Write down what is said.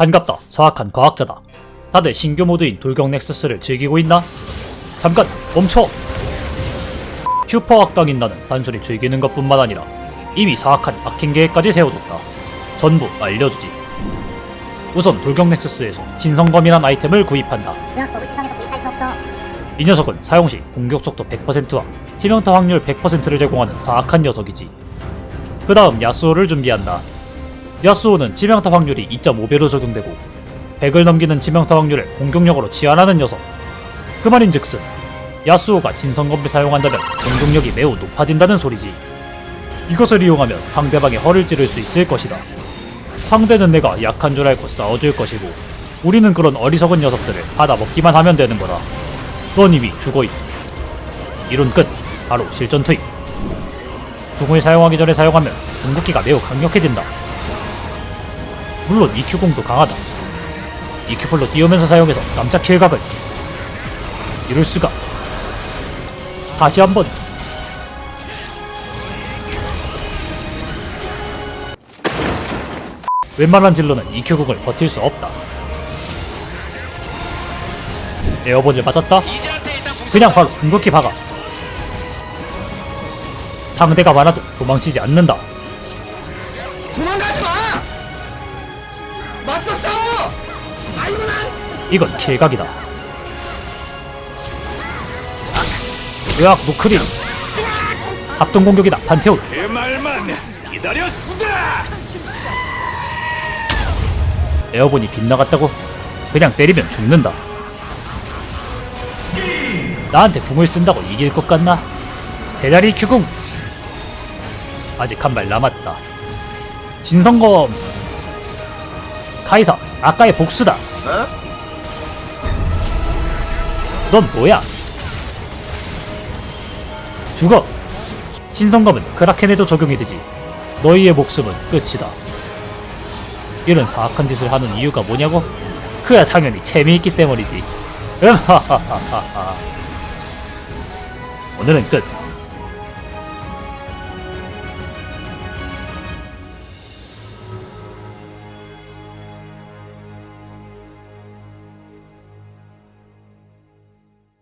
반갑다. 사악한 과학자다. 다들 신규 모드인 돌격 넥서스를 즐기고 있나? 잠깐 멈춰! 슈퍼 악당인 나는 단순히 즐기는 것뿐만 아니라 이미 사악한 악행 계획까지 세워뒀다. 전부 알려주지. 우선 돌격 넥서스에서 신성검이란 아이템을 구입한다. 너무 신성해서 구입할 수 없어 이 녀석은 사용 시 공격 속도 100%와 치명타 확률 100%를 제공하는 사악한 녀석이지. 그 다음 야스오를 준비한다. 야스오는 치명타 확률이 2.5배로 적용되고 100을 넘기는 치명타 확률을 공격력으로 치환하는 녀석. 그 말인즉슨 야스오가 신성검을 사용한다면 공격력이 매우 높아진다는 소리지. 이것을 이용하면 상대방의 허를 찌를 수 있을 것이다. 상대는 내가 약한 줄 알고 싸워줄 것이고 우리는 그런 어리석은 녀석들을 받아먹기만 하면 되는 거다. 넌 이미 죽어있어. 이론 끝. 바로 실전 투입. 궁을 사용하기 전에 사용하면 궁극기가 매우 강력해진다. 물론 EQ공도 강하다. EQ풀로 띄우면서 사용해서 깜짝 킬각을. 이럴 수가. 다시 한번. 웬만한 딜러는 EQ궁을 버틸 수 없다. 에어본을 맞았다? 그냥 바로 궁극기 박아. 상대가 많아도 도망치지 않는다. 도망가지 마! 맞서 싸워! 아이고나! 이건 킬각이다. 으악 노크리. 합동 공격이다 판테온. 그 말만 기다렸으라. 에어본이 빗나갔다고? 그냥 때리면 죽는다. 나한테 궁을 쓴다고 이길 것 같나? 대자리 큐궁! 아직 한 발 남았다. 진성검! 카이사, 아까의 복수다! 넌 뭐야? 죽어! 신성검은 크라켄에도 적용이 되지. 너희의 목숨은 끝이다. 이런 사악한 짓을 하는 이유가 뭐냐고? 그야 당연히 재미있기 때문이지. 음하하하하하. 오늘은 끝.